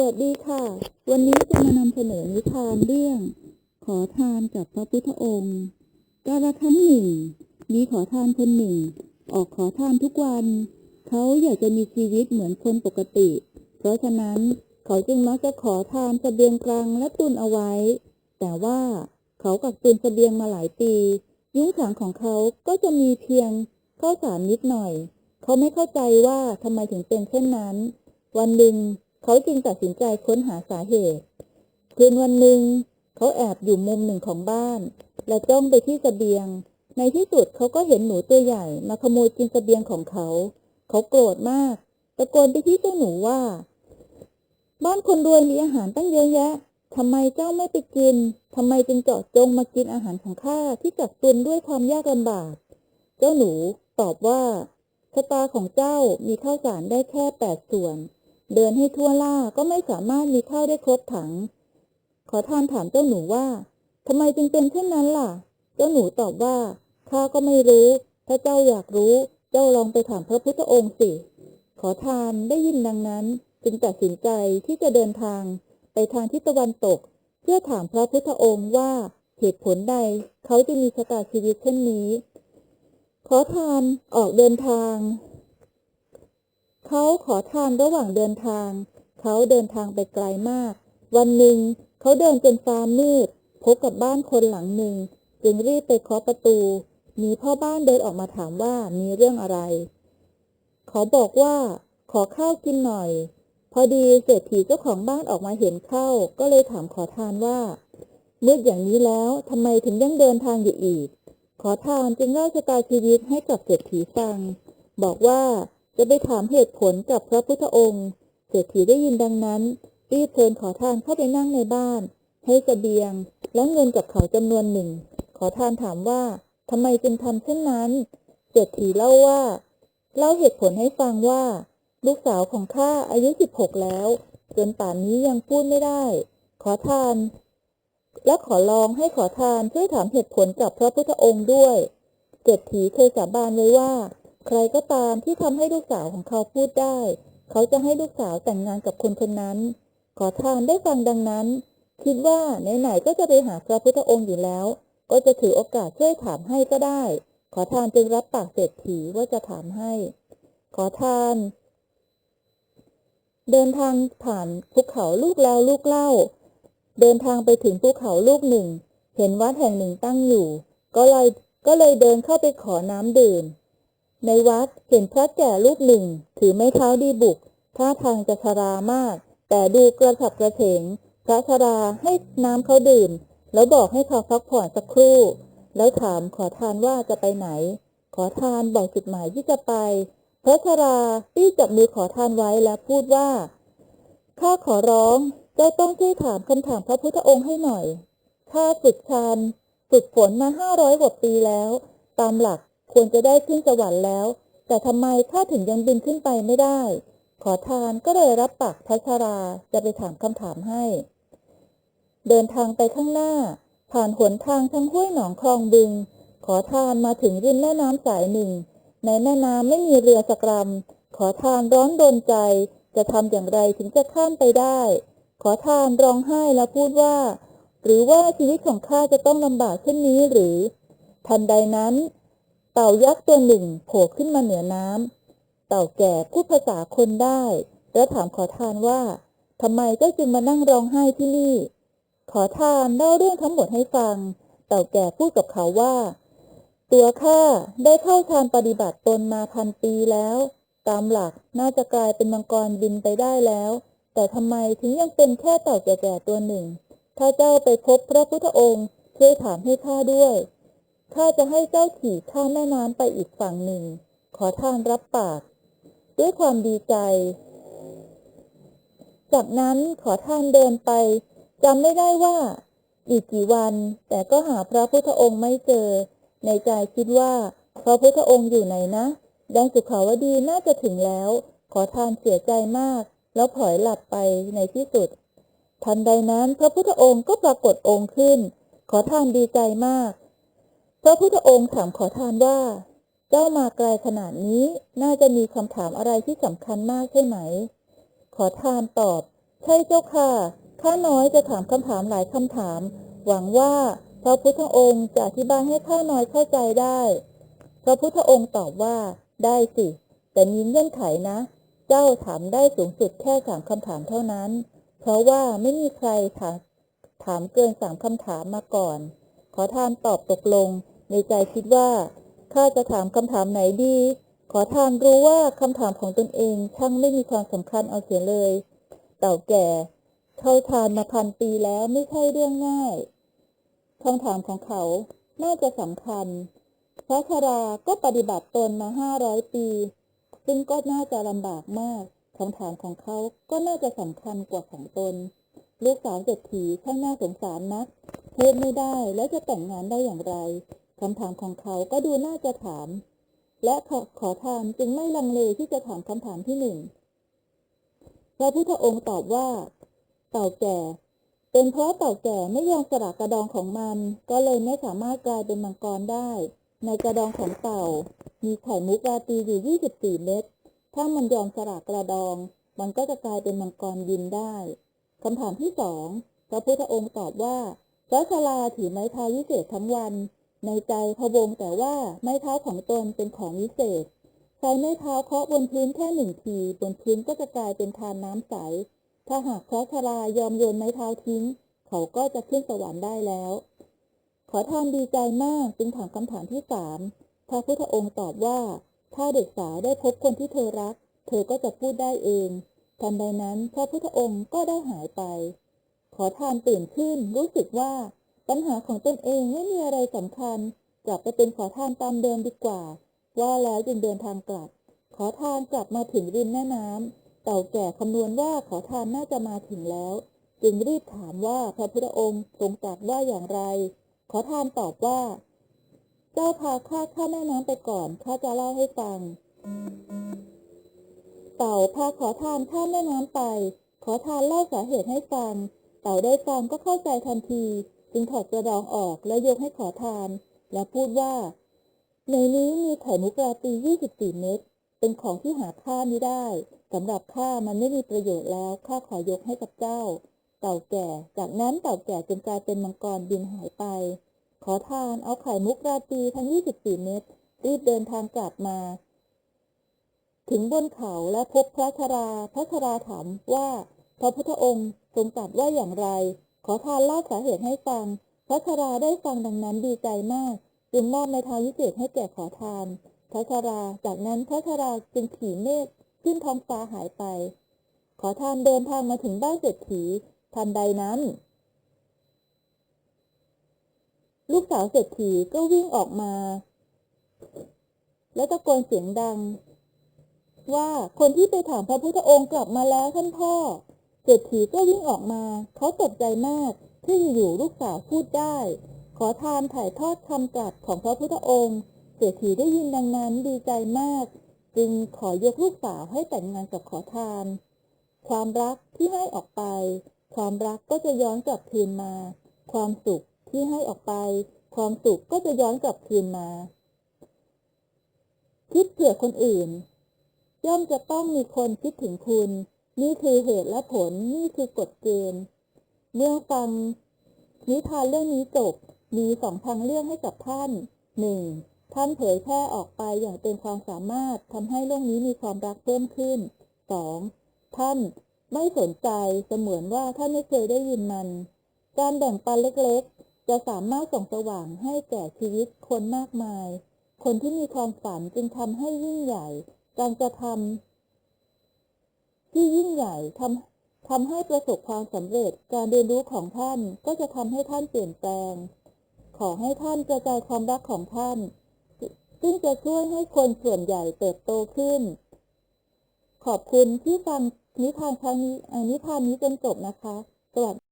สวัสดีค่ะ วันนี้จะมานำเสนอนิทานเรื่อง ขอทานกับพระพุทธองค์ กาลครั้งหนึ่ง มีขอทานคนหนึ่ง ออกขอทานทุกวัน เขาอยากจะมีชีวิตเหมือนคนปกติ เพราะฉะนั้นเขาจึงมักจะขอทานเสบียงกลางและตุนเอาไว้ แต่ว่าเขากักตุนเสบียงมาหลายปี ยุ้งฉางของเขาก็จะมีเพียงข้าวสารนิดหน่อย เขาไม่เข้าใจว่าทำไมถึงเป็นเช่นนั้น วันหนึ่ง เขาจึงตัดสินใจค้นหาสาเหตุคืนวันหนึ่ง เขาแอบอยู่มุมหนึ่งของบ้าน และจ้องไปที่สเสบียง ในที่สุดเขาก็เห็นหนูตัวใหญ่มาขโมยกินสเสบียงของเขา เขาโกรธมากตะโกนไปที่เจ้าหนูว่า บ้านคนรวยมีอาหารตั้งเยอะแยะทำไมเจ้าไม่ไปกิน ทำไมจึงเจาะจงมากินอาหารของข้าที่กักตุนด้วยความยากลำบาก เจ้าหนูตอบว่าชะตาของเจ้ามีข้าวสารได้แค่แปดส่วน เดินให้ทั่วล่าก็ไม่สามารถมีข้าวได้ครบถัง ขอทานถามเจ้าหนูว่าทำไมจึงเป็นเช่นนั้นล่ะ เจ้าหนูตอบว่าข้าก็ไม่รู้ ถ้าเจ้าอยากรู้ เจ้าลองไปถามพระพุทธองค์สิ ขอทานได้ยินดังนั้น จึงตัดสินใจที่จะเดินทาง ไปทางทิศตะวันตก เพื่อถามพระพุทธองค์ว่าเหตุผลใดเขาจะมีชะตาชีวิตเช่นนี้ ขอทานออกเดินทาง เขาขอทานระหว่างเดินทาง เขาเดินทางไปไกลมาก วันหนึ่ง เขาเดินจนฟ้ามืด พบกับบ้านคนหลังหนึ่ง จึงรีบไปเคาะประตู มีพ่อบ้านเดินออกมาถามว่ามีเรื่องอะไร เขาบอกว่า ขอข้าวกินหน่อย พอดีเศรษฐีเจ้าของบ้านออกมาเห็นเข้า ก็เลยถามขอทานว่ามืดอย่างนี้แล้วทำไมถึงยังเดินทางอยู่อีก ขอทานจึงเล่าชะตาชีวิตให้กับเศรษฐีฟัง บอกว่า จะไปถามเหตุผลกับพระพุทธองค์ เศรษฐีได้ยินดังนั้น รีบเชิญขอทานเข้าไปนั่งในบ้าน ให้เสบียง และเงินกับเขาจำนวนหนึ่ง ขอทานถามว่าทำไมจึงทำเช่นนั้น เศรษฐีเล่าว่า เล่าเหตุผลให้ฟังว่า ลูกสาวของข้าอายุ16แล้วจนป่านนี้ยังพูดไม่ได้ ขอทาน และขอลองให้ขอทานช่วยถามเหตุผลกับพระพุทธองค์ด้วยเศรษฐีเคยสาบานไว้ว่า ใครก็ตามที่ทำให้ลูกสาวของเขาพูดได้ เขาจะให้ลูกสาวแต่งงานกับคนคนนั้น ขอทานได้ฟังดังนั้น คิดว่าไหนๆก็จะไปหาพระพุทธองค์อยู่แล้ว ก็จะถือโอกาสช่วยถามให้ก็ได้ ขอทานจึงรับปากเศรษฐีว่าจะถามให้ ขอทาน เดินทางผ่านภูเขาลูกแล้วลูกเล่า เดินทางไปถึงภูเขาลูกหนึ่ง เห็นวัดแห่งหนึ่งตั้งอยู่ ก็เลยก็เลยเดินเข้าไปขอน้ำดื่ม ในวัดเห็นพระแก่รูปหนึ่ง ถือไม้เท้าดีบุกท่าทางจะชรามาก แต่ดูกระฉับกระเฉง พระชราให้น้ำเขาดื่ม แล้วบอกให้เขาพักผ่อนสักครู่ แล้วถามขอทานว่าจะไปไหน ขอทานบอกจุดหมายที่จะไป พระชรารีบจับมือขอทานไว้และพูดว่าข้าขอร้องเจ้าต้องช่วยถามคำถามพระพุทธองค์ให้หน่อยข้าฝึกฌานฝึกฝนมาห้าร้อยกว่าปีแล้ว ตามหลัก ควรจะได้ขึ้นสวรรค์แล้ว แต่ทำไมข้าถึงยังบินขึ้นไปไม่ได้ ขอทานก็เลยรับปากพระชราจะไปถามคำถามให้ เดินทางไปข้างหน้า ผ่านหนทางทั้งห้วยหนองคลองบึง ขอทานมาถึงริมแม่น้ำสายหนึ่ง ในแม่น้ำไม่มีเรือสักลำขอทานร้อนรนใจ จะทำอย่างไรถึงจะข้ามไปได้ ขอทานร้องไห้แล้วพูดว่า หรือว่าชีวิตของข้าจะต้องลำบากเช่นนี้หรือ ทันใดนั้น ต่ายักษ์ตัวหนึ่งโผล่ขึ้นมาเหนือน้ำ เต่าแก่พูดภาษาคนได้ แล้วถามขอทานว่าทำไมเจ้าจึงมานั่งร้องไห้ที่นี่ ขอทานเล่าเรื่องทั้งหมดให้ฟัง เต่าแก่พูดกับเขาว่า ตัวข้าได้เข้าฌานปฏิบัติตนมาพันปีแล้ว ตามหลักน่าจะกลายเป็นมังกรบินไปได้แล้ว แต่ทำไมถึงยังเป็นแค่เต่าแก่ๆตัวหนึ่ง ถ้าเจ้าไปพบพระพุทธองค์ช่วยถามให้ข้าด้วย ข้าจะให้เจ้าขี่ข้ามแม่น้ำไปอีกฝั่งหนึ่ง ขอทานรับปาก ด้วยความดีใจ จากนั้นขอทานเดินไปจำไม่ได้ว่า อีกกี่วัน แต่ก็หาพระพุทธองค์ไม่เจอ ในใจคิดว่า พระพุทธองค์อยู่ไหนนะแดงสุขาวดีน่าจะถึงแล้ว ขอทานเสียใจมาก แล้วผลอยหลับไปในที่สุด ทันใดนั้นพระพุทธองค์ก็ปรากฏองค์ขึ้น ขอทานดีใจมาก พระพุทธองค์ถามขอทานว่า เจ้ามาไกลขนาดนี้น่าจะมีคำถามอะไรที่สำคัญมากใช่ไหม ขอทานตอบ ใช่เจ้าค่ะข้าน้อยจะถามคำถามหลายคำถาม หวังว่าพระพุทธองค์จะอธิบายให้ข้าน้อยเข้าใจได้ พระพุทธองค์ตอบว่า ได้สิ แต่มีเงื่อนไขนะ เจ้าถามได้สูงสุดแค่สามคำถามเท่านั้น เพราะว่าไม่มีใครถามถามเกินสามคำถามมาก่อน ขอทานตอบตกลง ในใจคิดว่าข้าจะถามคำถามไหนดี ขอทานรู้ว่าคำถามของตนเองช่างไม่มีความสำคัญเอาเสียเลย เต่าแก่เท่าทานมาพันปีแล้วไม่ใช่เรื่องง่ายคำถามของเขาน่าจะสำคัญ พระชราก็ปฏิบัติตนมาห้าร้อยปี ซึ่งก็น่าจะลำบากมากคำถามของเขาก็น่าจะสำคัญกว่าของตน ลูกสาวเศรษฐีช่างน่าสงสารนัก พูดไม่ได้แล้วจะแต่งงานได้อย่างไรคำถามของเขาก็ดูน่าจะถาม และขอขอทานจึงไม่ลังเลที่จะถามคำถามที่หนึ่งพระพุทธองค์ตอบว่า เต่าแก่ เป็นเพราะเต่าแก่ไม่ยอมสละกระดองของมัน ก็เลยไม่สามารถกลายเป็นมังกรได้ ในกระดองของเต่า มีไข่มุกราตีอยู่ 24 เม็ดถ้ามันยอมสละกระดอง มันก็จะกลายเป็นมังกรบินได้คำถามที่สองพระพุทธองค์ตอบว่า พระชราถือไม้เท้าวิเศษทั้งวัน ในใจพะวงแต่ว่าไม้เท้าของตนเป็นของวิเศษ ใช้ไม้เท้าเคาะบนพื้นแค่หนึ่งที บนพื้นก็จะกลายเป็นทานน้ำใส ถ้าหากพระชรายอมโยนไม้เท้าทิ้ง เขาก็จะขึ้นสวรรค์ได้แล้ว ขอทานดีใจมากจึงถามคำถามที่สามพระพุทธองค์ตอบว่า ถ้าเด็กสาวได้พบคนที่เธอรัก เธอก็จะพูดได้เองทันใดนั้นพระพุทธองค์ก็ได้หายไป ขอทานตื่นขึ้นรู้สึกว่าปัญหาของตนเองไม่มีอะไรสำคัญ กลับไปเป็นขอทานตามเดิมดีกว่า ว่าแล้วจึงเดินทางกลับ ขอทานกลับมาถึงริมแม่น้ำเต่าแก่คำนวณว่าขอทานน่าจะมาถึงแล้ว จึงรีบถามว่าพระพุทธองค์ทรงตรัสว่าอย่างไร ขอทานตอบว่า เจ้าพาข้าข้าแม่น้ำไปก่อนข้าจะเล่าให้ฟัง เต่าพาขอทานข้าแม่น้ำไป ขอทานเล่าสาเหตุให้ฟัง เต่าได้ฟังก็เข้าใจทันที จึงถอดกระดองออกและยกให้ขอทาน และพูดว่า ในนี้มีไข่มุกราตรี24 เม็ดเป็นของที่หาค่าไม่ได้สำหรับข้ามันไม่มีประโยชน์แล้วข้าขอยกให้กับเจ้า เต่าแก่ จากนั้นเต่าแก่จึงกลายเป็นมังกรบินหายไป ขอทานเอาไข่มุกราตรีทั้ง 24 เม็ดรีบเดินทางกลับมา ถึงบนเขาและพบพระชรา พระชราถามว่า พระพุทธองค์ทรงตรัสว่าอย่างไร ขอทานเล่าสาเหตุให้ฟัง พระชราได้ฟังดังนั้นดีใจมาก จึงมอบไม้เท้าวิเศษให้แก่ขอทาน พระชรา จากนั้นพระชราจึงขี่เมฆขึ้นท้องฟ้าหายไป ขอทานเดินทางมาถึงบ้านเศรษฐี ทันใดนั้น ลูกสาวเศรษฐีก็วิ่งออกมา แล้วตะโกนเสียงดัง ว่าคนที่ไปถามพระพุทธองค์กลับมาแล้วท่านพ่อ เศรษฐีก็วิ่งออกมา เขาตกใจมากที่อยู่ๆลูกสาวพูดได้ ขอทานถ่ายทอดคำตรัสของพระพุทธองค์เศรษฐีได้ยินดังนั้นดีใจมาก จึงขอยกลูกสาวให้แต่งงานกับขอทาน ความรักที่ให้ออกไป ความรักก็จะย้อนกลับคืนมา ความสุขที่ให้ออกไป ความสุขก็จะย้อนกลับคืนมา คิดเผื่อคนอื่น ย่อมจะต้องมีคนคิดถึงคุณ นี่คือเหตุและผล นี่คือกฎเกณฑ์ เมื่อฟังนิทานเรื่องนี้จบ มีสองทางเลือกให้กับท่านหนึ่งท่านเผยแพร่ออกไปอย่างเต็มความสามารถทำให้โลกนี้มีความรักเพิ่มขึ้นสองท่านไม่สนใจเสมือนว่าท่านไม่เคยได้ยินมัน การแบ่งปันเล็กๆ จะสามารถส่องสว่างให้แก่ชีวิตคนมากมาย คนที่มีความฝันจึงทำให้ยิ่งใหญ่ การกระทำ ที่ยิ่งใหญ่ทำทำให้ประสบความสำเร็จ การเรียนรู้ของท่านก็จะทำให้ท่านเปลี่ยนแปลง ขอให้ท่านกระจายความรักของท่าน ซึ่งจะช่วยให้คนส่วนใหญ่เติบโตขึ้น ขอบคุณที่ฟังนิทานครั้งนี้นิทานนี้จนจบนะคะ สวัสดี